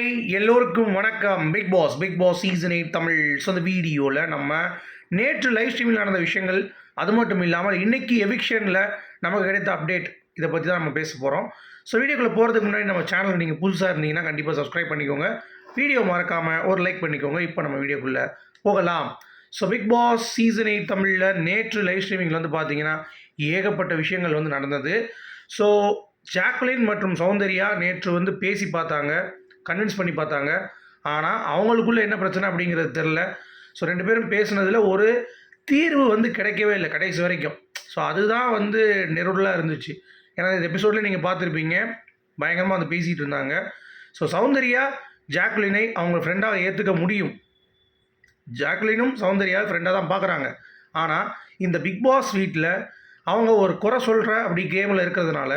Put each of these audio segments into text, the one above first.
Hi எல்லோருக்கும் வணக்கம். Bigg Boss Bigg Boss season eight Tamil so அந்த வீடியோவில் நம்ம நேற்று லைவ் ஸ்ட்ரீமில் நடந்த விஷயங்கள் அது மட்டும் இல்லாமல் இன்னைக்கு எவிக்ஷனில் நமக்கு கிடைத்த அப்டேட் இதை பற்றி தான் நம்ம பேச போகிறோம் ஸோ வீடியோக்குள்ளே போகிறதுக்கு முன்னாடி நம்ம சேனல் நீங்கள் புதுசாக இருந்தீங்கன்னா கண்டிப்பாக சப்ஸ்கிரைப் பண்ணிக்கோங்க. வீடியோ மறக்காமல் ஒரு லைக் பண்ணிக்கோங்க. இப்போ நம்ம வீடியோக்குள்ளே போகலாம். So Bigg Boss season eight தமிழில் நேற்று லைவ் ஸ்ட்ரீமிங்கில் வந்து பார்த்தீங்கன்னா ஏகப்பட்ட விஷயங்கள் வந்து நடந்தது. ஸோ ஜாக்லின் மற்றும் சௌந்தர்யா நேற்று வந்து பேசி பார்த்தாங்க. கன்வின்ஸ் பண்ணி பார்த்தாங்க. ஆனால் அவங்களுக்குள்ளே என்ன பிரச்சனை அப்படிங்கிறது தெரில ஸோ ரெண்டு பேரும் பேசுனதில் ஒரு தீர்வு வந்து கிடைக்கவே இல்லை கடைசி வரைக்கும். ஸோ அதுதான் வந்து நெருடலாக இருந்துச்சு. ஏன்னா இந்த எபிசோடில் நீங்கள் பார்த்துருப்பீங்க. பயங்கரமாக வந்து பேசிகிட்டு இருந்தாங்க. ஸோ சௌந்தர்யா ஜாக்லினை அவங்க ஃப்ரெண்டாக ஏற்றுக்க முடியும். ஜாக்லினும் சௌந்தர்யா ஃப்ரெண்டாக தான் பார்க்குறாங்க. ஆனால் இந்த பிக் பாஸ் வீட்டில் அவங்க ஒரு குறை சொல்கிற அப்படி கேமில் இருக்கிறதுனால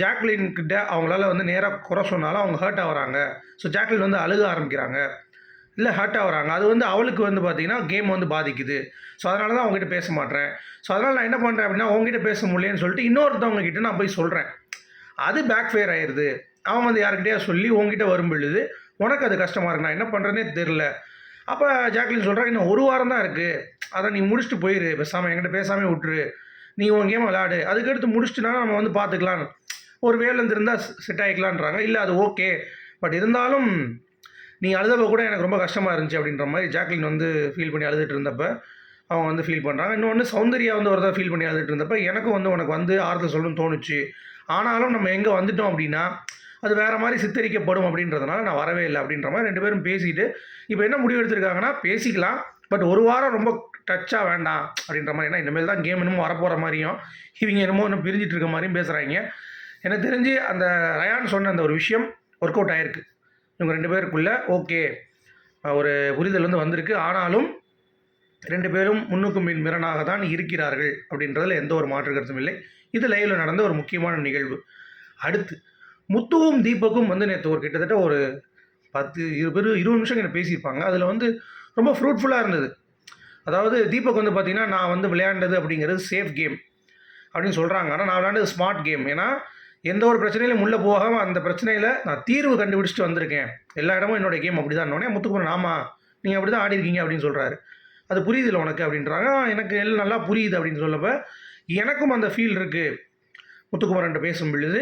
ஜாக்லின் கிட்ட அவங்களால வந்து நேராக குறை சொன்னாலும் அவங்க ஹர்ட் ஆகுறாங்க. ஸோ ஜாக்லின் வந்து அழுக ஆரம்பிக்கிறாங்க. இல்லை ஹர்ட் ஆகுறாங்க. அது வந்து அவளுக்கு வந்து பார்த்தீங்கன்னா கேம் வந்து பாதிக்குது. ஸோ அதனால தான் அவங்ககிட்ட பேச மாட்டேன் ஸோ அதனால் நான் என்ன பண்ணுறேன் அப்படின்னா உங்ககிட்ட பேச முடியலன்னு சொல்லிட்டு இன்னொருத்தவங்க கிட்ட நான் போய் சொல்கிறேன் அது பேக் ஃபேர் ஆயிடுது அவன் வந்து யார்கிட்டயா சொல்லி உங்ககிட்ட வரும் பொழுது உனக்கு அது கஷ்டமாக இருக்கு. நான் என்ன பண்ணுறேன்னே தெரில அப்போ ஜாக்லின் சொல்கிறான் இன்னும் ஒரு வாரம் தான் இருக்குது அதை நீ முடிச்சுட்டு போயிரு. பேசாமல் என்கிட்ட பேசாமல் விட்டுரு. நீ உன் கேம் விளாடு அதுக்கடுத்து முடிச்சுட்டுனா நம்ம வந்து பார்த்துக்கலாம் ஒரு வேலேருந்து இருந்தால் செட் ஆகிக்கலான்றாங்க இல்லை அது ஓகே பட் இருந்தாலும் நீ அழுதப்ப கூட எனக்கு ரொம்ப கஷ்டமாக இருந்துச்சு அப்படின்ற மாதிரி ஜாக்லின் வந்து ஃபீல் பண்ணி அழுதுட்டு இருந்தப்ப அவங்க வந்து ஃபீல் பண்ணுறாங்க இன்னொன்று சௌந்தர்யா வந்து ஒரு ஃபீல் பண்ணி அழுதுட்டு இருந்தப்ப எனக்கும் வந்து உனக்கு வந்து ஆறுதல் சொல்லணும்னு தோணுச்சு. ஆனாலும் நம்ம எங்கே வந்துட்டோம் அப்படின்னா அது வேறு மாதிரி சித்தரிக்கப்படும் அப்படின்றதுனால நான் வரவே இல்லை அப்படின்ற மாதிரி ரெண்டு பேரும் பேசிட்டு இப்போ என்ன முடிவு எடுத்திருக்காங்கன்னா பேசிக்கலாம். பட் ஒரு வாரம் ரொம்ப டச்சாக வேண்டாம் அப்படின்ற மாதிரி. ஏன்னா இனிமேல் தான் கேம் என்னமோ வரப்போகிற மாதிரியும் இவங்க என்னமோ இன்னும் பிரிஞ்சிட்டு இருக்க மாதிரியும் பேசுகிறாங்க எனக்கு தெரிஞ்சு அந்த ரயான் சொன்ன அந்த ஒரு விஷயம் ஒர்க் அவுட் ஆயிருக்கு. இவங்க ரெண்டு பேருக்குள்ளே ஓகே ஒரு புரிதல் வந்து வந்திருக்கு. ஆனாலும் ரெண்டு பேரும் முன்னுக்கும் மின் மிரனாக தான் இருக்கிறார்கள் அப்படின்றதுல எந்த ஒரு மாற்று கருத்தும் இல்லை. இது லைவில் நடந்த ஒரு முக்கியமான நிகழ்வு. அடுத்து முத்துவும் தீபக்கும் வந்து நேற்று ஒரு கிட்டத்தட்ட ஒரு பத்து இருபது இருபது நிமிஷம் என்ன பேசியிருப்பாங்க. அதில் வந்து ரொம்ப ஃப்ரூட்ஃபுல்லாக இருந்தது. அதாவது தீபக் வந்து பார்த்திங்கன்னா நான் வந்து விளையாண்டது அப்படிங்கிறது சேஃப் கேம் அப்படின்னு சொல்கிறாங்க ஆனால் நான் விளையாண்டது ஸ்மார்ட் கேம் ஏன்னா எந்த ஒரு பிரச்சனையிலும் உள்ளே போகாமல் அந்த பிரச்சனையில் நான் தீர்வு கண்டுபிடிச்சிட்டு வந்திருக்கேன். எல்லா இடமும் என்னோடய கேம் அப்படி தான் உடனே முத்துக்குமரன் ஆமாம் நீங்கள் அப்படி தான் ஆடிருக்கீங்க அப்படின்னு சொல்கிறாரு அது புரியுது இல்லை உனக்கு அப்படின்றாங்க. எனக்கு எல்லாம் நல்லா புரியுது அப்படின்னு சொல்லப்போ எனக்கும் அந்த ஃபீல் இருக்குது முத்துக்குமரன்ட்ட பேசும் பொழுது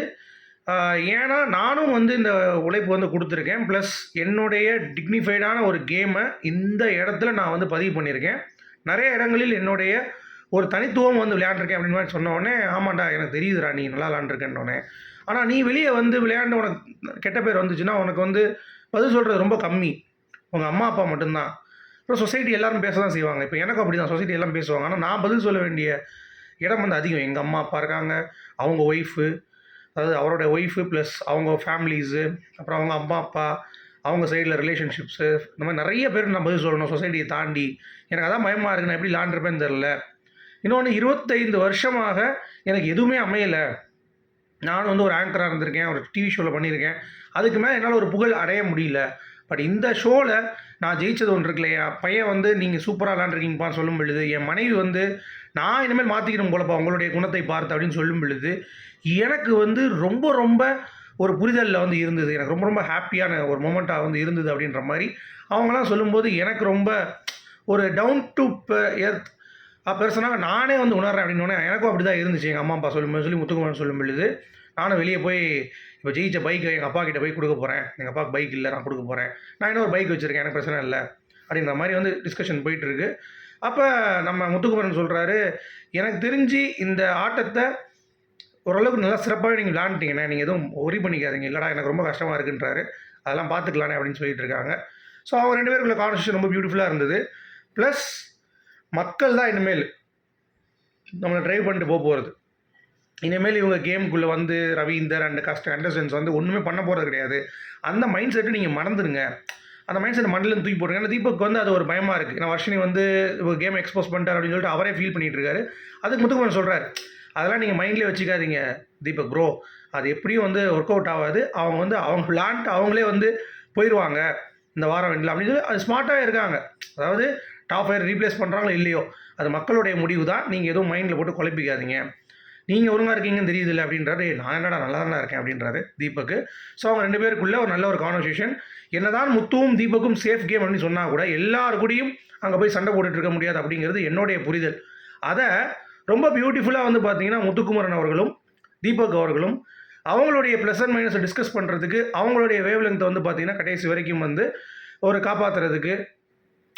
ஏன்னா நானும் வந்து இந்த உழைப்பு வந்து கொடுத்துருக்கேன். ப்ளஸ் என்னுடைய டிக்னிஃபைடான ஒரு கேமை இந்த இடத்துல நான் வந்து பதிவு பண்ணியிருக்கேன். நிறைய இடங்களில் என்னுடைய ஒரு தனித்துவம் வந்து விளையாண்டுருக்கேன் அப்படின்னு மாதிரி சொன்ன உடனே ஆமாண்டா எனக்கு தெரியுதுடா நீ நல்லா விளாண்டுருக்கேன்னொடனே ஆனால் நீ வெளியே வந்து விளையாண்டு உனக்கு கெட்ட பேர் வந்துச்சுன்னா உனக்கு வந்து பதில் சொல்கிறது ரொம்ப கம்மி. உங்கள் அம்மா அப்பா மட்டும்தான். அப்புறம் சொசைட்டி எல்லாரும் பேச தான் செய்வாங்க. இப்போ எனக்கும் அப்படி தான் சொசைட்டி எல்லாம் பேசுவாங்க. ஆனால் நான் பதில் சொல்ல வேண்டிய இடம் வந்து அதிகம். எங்கள் அம்மா அப்பா இருக்காங்க. அவங்க ஒய்ஃபு அதாவது அவரோட ஒய்ஃபு ப்ளஸ் அவங்க ஃபேமிலிஸு அப்புறம் அவங்க அம்மா அப்பா அவங்க சைடில் ரிலேஷன்ஷிப்ஸு இந்த மாதிரி நிறைய பேர் நான் பதில் சொல்லணும் சொசைட்டியை தாண்டி. எனக்கு அதான் பயமாக இருக்குது நான் எப்படி லாண்டிருப்பேன்னு தெரில இன்னொன்று இருபத்தைந்து வருஷமாக எனக்கு எதுவுமே அமையலை. நான் வந்து ஒரு ஆங்கராக இருந்திருக்கேன் ஒரு டிவி ஷோவில் பண்ணியிருக்கேன். அதுக்கு மேலே என்னால் ஒரு புகழ் அடைய முடியல. பட் இந்த ஷோவில் நான் ஜெயிச்சது ஒன்று இருக்குல்ல என் பையன் வந்து நீங்கள் சூப்பராக விளாண்டுருக்கீங்கப்பா சொல்லும் பொழுது என் மனைவி வந்து நான் இனிமேல் மாற்றிக்கணும் போலப்பா உங்களுடைய குணத்தை பார்த்து அப்படின்னு சொல்லும் பொழுது எனக்கு வந்து ரொம்ப ரொம்ப ஒரு புரிதலில் வந்து இருந்தது. எனக்கு ரொம்ப ரொம்ப ஹாப்பியான ஒரு மொமெண்ட்டாக வந்து இருந்தது அப்படின்ற மாதிரி அவங்களாம் சொல்லும்போது எனக்கு ரொம்ப ஒரு டவுன் டு எர்த் பெர்சனாக நானே வந்து உணர்றேன் அப்படின்னு எனக்கும் அப்படி தான் இருந்துச்சு. எங்கள் அம்மா அப்பா சொல்லும்போது சொல்லி முத்துக்குமார் சொல்லும் பொழுது நானும் வெளியே போய் இப்போ ஜெயிச்ச பைக்கை எங்கள் அப்பா கிட்ட போய் கொடுக்க போகிறேன் எங்கள் அப்பாவுக்கு பைக் இல்லை நான் கொடுக்க போகிறேன் நான் இன்னொரு பைக் வச்சுருக்கேன் எனக்கு பிரச்சனை இல்லை அப்படின்ற மாதிரி வந்து டிஸ்கஷன் போயிட்டுருக்கு. அப்போ நம்ம முத்துக்குமரன் சொல்கிறாரு எனக்கு தெரிஞ்சு இந்த ஆட்டத்தை ஓரளவுக்கு நல்லா சிறப்பாக நீங்கள் விளாண்டுட்டீங்கண்ணே நீங்கள் எதுவும் ஒரி பண்ணிக்காதீங்க. இல்லைடா எனக்கு ரொம்ப கஷ்டமாக இருக்குன்றாரு. அதெல்லாம் பார்த்துக்கலானே அப்படின்னு சொல்லிட்டு இருக்காங்க. ஸோ அவங்க ரெண்டு பேருக்குள்ள கான்வர்சேஷன் ரொம்ப பியூட்டிஃபுல்லாக இருந்தது. ப்ளஸ் மக்கள் தான் இனிமேல் நம்மளை ட்ரைவ் பண்ணிட்டு போக போகிறது இனிமேல் இவங்க கேமுக்குள்ளே வந்து ரவீந்தர் அண்ட் கஸ்ட் அண்டர்ஸ்டன்ஸ் வந்து ஒன்றுமே பண்ண போகிறது கிடையாது. அந்த மைண்ட் செட்டு நீங்கள் மறந்துடுங்க. அந்த மைண்ட் செட் மண்டலம் தூக்கி போடுங்க ஏன்னா தீபக் வந்து அது ஒரு பயமாக இருக்குது நான் வர்ஷினி வந்து கேம் எக்ஸ்போஸ் பண்ணிட்டார் அப்படின்னு சொல்லிட்டு அவரே ஃபீல் பண்ணிட்டு இருக்காரு. அதுக்கு முத்துக்குமரன் சொல்கிறார் அதெல்லாம் நீங்கள் மைண்ட்லேயே வச்சுக்காதீங்க தீபக் ப்ரோ அது எப்படியும் வந்து ஒர்க் அவுட் ஆகாது. அவங்க வந்து அவங்க விளாண்ட் அவங்களே வந்து போயிடுவாங்க இந்த வாரம் வேண்டில் அப்படின்னு சொல்லி அது ஸ்மார்ட்டாக இருக்காங்க. அதாவது டாப் ஃபயர் ரீப்ளேஸ் பண்ணுறாங்களோ இல்லையோ? அது மக்களுடைய முடிவு தான் நீங்கள் எதுவும் மைண்டில் போட்டு குழப்பிக்காதீங்க. நீங்கள் ஒழுங்காக இருக்கீங்கன்னு தெரியுதுல்ல அப்படின்றாரு. அப்படின்றது நான் என்னடா நல்லா தானே இருக்கேன் அப்படின்றாரு தீபக்கு. ஸோ அவங்க ரெண்டு பேருக்குள்ளே ஒரு நல்ல ஒரு கான்வர்சேஷன் என்னதான் முத்துவும் தீபக்கும் சேஃப் கேம் அப்படின்னு சொன்னால் கூட எல்லார் கூடயும் அங்கே போய் சண்டை போட்டுட்டு இருக்க முடியாது அப்படிங்கிறது என்னுடைய புரிதல். அதை ரொம்ப பியூட்டிஃபுல்லாக வந்து பார்த்தீங்கன்னா முத்துக்குமரன் அவர்களும் தீபக் அவர்களும் அவங்களுடைய ப்ளஸ் அண்ட் மைனஸை டிஸ்கஸ் பண்ணுறதுக்கு அவங்களுடைய வேவ் லெங்த்தை வந்து பார்த்தீங்கன்னா கடைசி வரைக்கும் வந்து ஒரு காப்பாற்றுறதுக்கு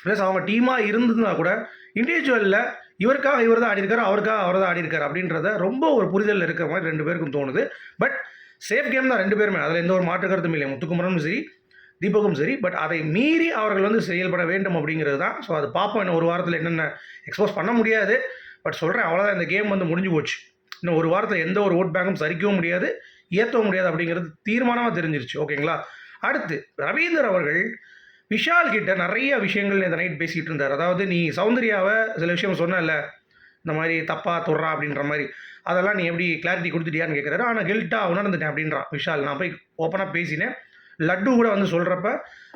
ப்ளஸ் அவங்க டீமாக இருந்ததுனா கூட இண்டிவிஜுவலில் இவருக்காக இவர் தான் ஆடிருக்காரு அவருக்காக அவர் தான் ஆடிருக்காரு அப்படின்றத ரொம்ப ஒரு புரிதல் இருக்கிற மாதிரி ரெண்டு பேருக்கும் தோணுது. பட் சேஃப் கேம் தான் ரெண்டு பேருமே. அதில் எந்த ஒரு மாற்று கருத்தும் இல்லை. முத்துக்குமரனும் சரி தீபக்கும் சரி. பட் அதை மீறி அவர்கள் வந்து செயல்பட வேண்டும் அப்படிங்கிறது தான். ஸோ அது பார்ப்போம். இன்னும் ஒரு வாரத்தில் என்னென்ன எக்ஸ்போஸ் பண்ண முடியாது. பட் சொல்கிறேன் அவ்வளோதான் இந்த கேம் வந்து முடிஞ்சு போச்சு. இன்னும் ஒரு வாரத்தில் எந்த ஒரு ஓட் பேங்கும் சரிக்கவும் முடியாது ஏற்றவும் முடியாது அப்படிங்கிறது தீர்மானமாக தெரிஞ்சிருச்சு. ஓகேங்களா அடுத்து ரவீந்தர் அவர்கள் விஷால் கிட்ட நிறைய விஷயங்கள் இந்த நைட் பேசிகிட்டு இருந்தார். அதாவது நீ சௌந்தர்யாவை சில விஷயம் சொன்னல இந்த மாதிரி தப்பா தொடுறா அப்படின்ற மாதிரி. அதெல்லாம் நீ எப்படி கிளாரிட்டி கொடுத்துட்டியான்னு கேட்குறாரு ஆனால் கில்ட்டாக உணர்ந்துட்டேன் அப்படின்றான் விஷால். நான் போய் ஓப்பனாக பேசினேன். லட்டு கூட வந்து சொல்கிறப்ப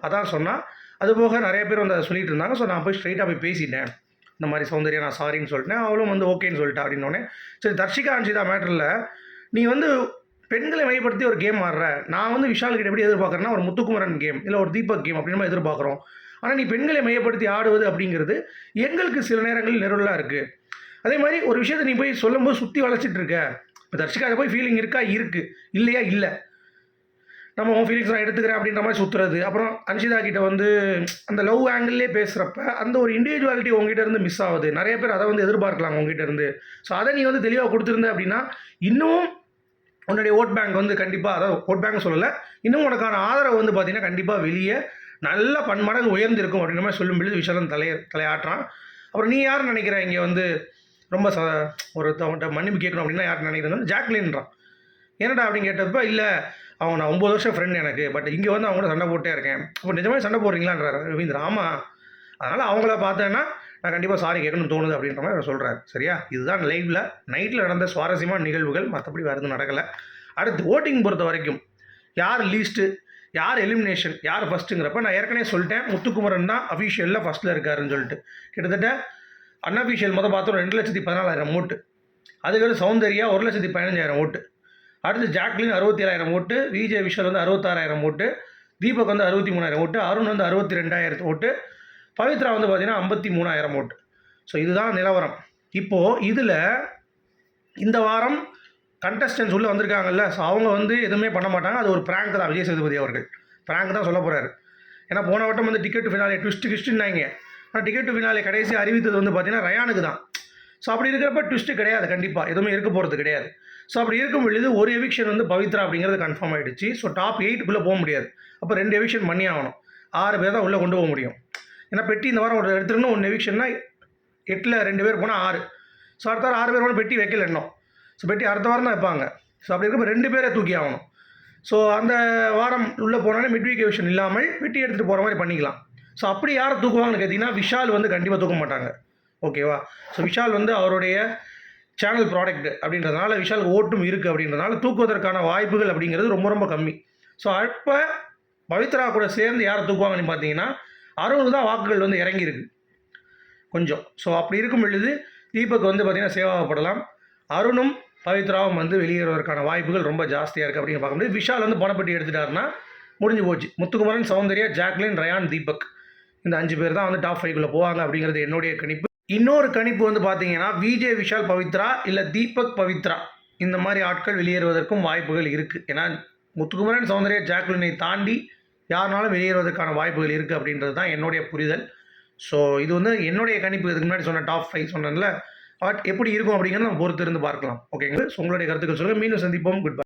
அதான் சொன்னான். அது போக நிறைய பேர் வந்து அதை சொல்லிட்டு இருந்தாங்க. ஸோ நான் போய் ஸ்ட்ரைட்டாக போய் பேசிட்டேன். இந்த மாதிரி சௌந்தர்யா நான் சாரின்னு சொல்லிட்டேன். அவளும் வந்து ஓகேன்னு சொல்லிட்டேன் அப்படின்னோடனே. சரி தர்ஷிகா அன்ஷிதா மேட்டரில் நீ வந்து பெண்களை மையப்படுத்தி ஒரு கேம் ஆடுற. நான் வந்து விஷால் கிட்ட எப்படி எதிர்பார்க்குறேன்னா ஒரு முத்துக்குமரன் கேம் இல்லை ஒரு தீபக் கேம் அப்படின்னு எதிர்பார்க்குறோம். ஆனால் நீ பெண்களை மையப்படுத்தி ஆடுவது அப்படிங்கிறது எங்களுக்கு சில நேரங்களில் நிரலாக இருக்குது அதே மாதிரி ஒரு விஷயத்தை நீ போய் சொல்லும்போது சுற்றி வளைச்சிட்டு இருக்க. இப்போ தர்ஷிகாட்ட போய் ஃபீலிங் இருக்கா? இருக்குது இல்லையா? இல்லை. நம்ம உன் ஃபீலிங்ஸ் நான் எடுத்துக்கிறேன் அப்படின்ற மாதிரி சுற்றுறது அப்புறம் அன்ஷிதா கிட்ட வந்து அந்த லவ் ஆங்கிள்லே பேசுகிறப்ப அந்த ஒரு இண்டிவிஜுவாலிட்டி உங்ககிட்ட இருந்து மிஸ் ஆகுது. நிறைய பேர் அதை வந்து எதிர்பார்க்கலாம் உங்ககிட்ட இருந்து. ஸோ அதை நீ வந்து தெளிவாக கொடுத்துருந்த அப்படின்னா இன்னும் உன்னுடைய ஓட் பேங்க் வந்து கண்டிப்பாக அதாவது ஓட் பேங்க் சொல்லலை இன்னும் உனக்கான ஆதரவு வந்து பார்த்தீங்கன்னா கண்டிப்பாக வெளியே நல்ல பன்மடங்கு உயர்ந்திருக்கும் அப்படின்ற மாதிரி சொல்லும்பொழுது விஷாலன் தலைய தலையாட்டுறான். அப்புறம் நீ யார் நினைக்கிற? இங்கே வந்து ரொம்ப ச ஒருத்தவங்கள்ட்ட மன்னிப்பு கேட்கணும் அப்படின்னா யார் நினைக்கிறேன்னு ஜாக்லின்றான். என்னடா அப்படின்னு கேட்டப்ப இல்லை அவங்க நான் ஒம்பது வருஷம் ஃப்ரெண்ட் எனக்கு பட் இங்கே வந்து அவங்க கூட சண்டை போட்டே இருக்கேன். அப்போ நிஜமாக சண்டை போடுறீங்களான்றாரு ரவீந்திரன். ஆமாம் அதனால் அவங்கள பார்த்தேன்னா நான் கண்டிப்பாக சாரி கேட்கணும்னு தோணுது அப்படின்ற மாதிரி அவர் சொல்கிறார் சரியா? இதுதான் லைவில் நைட்டில் நடந்த சுவாரஸ்யமான நிகழ்வுகள். மற்றபடி வேறு எதுவும் நடக்கலை. அடுத்து ஓட்டிங் பொறுத்த வரைக்கும் யார் லீஸ்ட்டு யார் எலிமினேஷன் யார் ஃபஸ்ட்டுங்கிறப்ப நான் ஏற்கனவே சொல்லிட்டேன். முத்துக்குமரன் தான் அஃபீஷியலில் ஃபஸ்ட்டில் இருக்காருன்னு சொல்லிட்டு. கிட்டத்தட்ட அன்அஃபீஷியல் மொதல் பார்த்தோம் ரெண்டு லட்சத்தி பதினாலாயிரம் ஓட்டு அதுக்கடுத்து சௌந்தர்யா ஒரு லட்சத்தி பதினஞ்சாயிரம் ஓட்டு அடுத்து ஜாக்லின் அறுபத்தி ஏழாயிரம் ஓட்டு விஜய் விஷால் வந்து அறுபத்தாறாயிரம் ஓட்டு தீபக் வந்து அறுபத்தி மூணாயிரம் ஓட்டு அருண் வந்து அறுபத்தி ரெண்டாயிரத்து ஓட்டு பவித்ரா வந்து பார்த்தீங்கன்னா ஐம்பத்தி மூணாயிரம் ஓட்டு. ஸோ இதுதான் நிலவரம். இப்போது இதில் இந்த வாரம் கண்டஸ்டன்ஸ் உள்ளே வந்திருக்காங்கல்ல ஸோ அவங்க வந்து எதுவுமே பண்ண மாட்டாங்க. அது ஒரு பிராங்க் தான் விஜய் சேதுபதி அவர்கள். பிராங்க் தான் சொல்ல போகிறாரு ஏன்னா போன வட்டம் வந்து டிக்கெட் ஃபினாலே ட்விஸ்ட் ட்விஸ்ட்டுன்னாங்க ஆனால் டிக்கெட் ஃபினாலே கடைசி அறிவித்தது வந்து பார்த்தீங்கன்னா ரயானுக்கு தான். ஸோ அப்படி இருக்கிறப்ப ட்விஸ்ட்டு கிடையாது கண்டிப்பாக எதுவுமே இருக்க போகிறது கிடையாது. ஸோ அப்படி இருக்கும் பொழுது ஒரு எவிக்ஷன் வந்து பவித்ரா அப்படிங்கிறது கன்ஃபார்ம் ஆகிடுச்சு ஸோ டாப் எயிட்டுக்குள்ளே போக முடியாது. அப்போ ரெண்டு எவிக்ஷன் பண்ணி ஆகணும். ஆறு பேர் தான் உள்ளே கொண்டு போக முடியும். ஏன்னா பெட்டி இந்த வாரம் ஒரு எடுத்துருந்தோம் ஒன்று எவிக்ஷன்னா எட்டில் ரெண்டு பேர் போனால் ஆறு. ஸோ அடுத்த வாரம் ஆறு பேர் போனால் பெட்டி வைக்கல இன்னும். ஸோ பெட்டி அடுத்த வாரம் தான் வைப்பாங்க. ஸோ அப்படி இருக்கப்போ ரெண்டு பேரை தூக்கி ஆகணும். ஸோ அந்த வாரம் உள்ளே போனாலே மிட் வீக் எவிக்ஷன் இல்லாமல் பெட்டி எடுத்துகிட்டு போகிற மாதிரி பண்ணிக்கலாம். ஸோ அப்படி யாரை தூக்குவாங்கன்னு கேட்டிங்கன்னா விஷால் வந்து கண்டிப்பாக தூக்க மாட்டாங்க. ஓகேவா ஸோ விஷால் வந்து அவருடைய சேனல் ப்ராடக்ட் அப்படின்றதுனால விஷால் ஓட்டும் இருக்குது அப்படின்றதுனால தூக்குவதற்கான வாய்ப்புகள் அப்படிங்கிறது ரொம்ப ரொம்ப கம்மி. ஸோ அப்போ பவித்ரா கூட சேர்ந்து யாரை தூக்குவாங்கன்னு பார்த்தீங்கன்னா அறுபது தான் வாக்குகள் வந்து இறங்கியிருக்கு. கொஞ்சம். ஸோ அப்படி இருக்கும் பொழுது தீபக் வந்து பார்த்திங்கன்னா சேவாகப்படலாம் அருணும் பவித்ராவும் வந்து வெளியேறுவதற்கான வாய்ப்புகள் ரொம்ப ஜாஸ்தியாக இருக்குது அப்படின்னு பார்க்க முடியாது விஷால் வந்து பணப்பட்டி எடுத்துட்டாருன்னா முடிஞ்சு போச்சு. முத்துக்குமரன் சௌந்தர்யா ஜாக்லின் ரயான் தீபக். இந்த அஞ்சு பேர் தான் வந்து டாப் ஃபைவ்குள்ளே போவாங்க அப்படிங்கிறது என்னுடைய கணிப்பு. இன்னொரு கணிப்பு வந்து பார்த்தீங்கன்னா விஜய் விஷால் பவித்ரா இல்லை தீபக் பவித்ரா. இந்த மாதிரி ஆட்கள் வெளியேறுவதற்கும் வாய்ப்புகள் இருக்குது ஏன்னா முத்துக்குமரன் சௌந்தர்யா ஜாக்லினை தாண்டி யாருனாலும் வெளியேறுவதற்கான வாய்ப்புகள் இருக்குது அப்படின்றது தான் என்னுடைய புரிதல். ஸோ இது வந்து என்னுடைய கணிப்பு இதுக்கு முன்னாடி சொன்ன டாப் ஃபைவ் சொன்னேன்ல. பட் எப்படி இருக்கும் அப்படிங்கிறத நம்ம பொறுத்து இருந்து பார்க்கலாம் ஓகேங்களா ஸோ உங்களுடைய கருத்துக்கள் சொல்லுங்கள் மீண்டும் சந்திப்போம். Good bye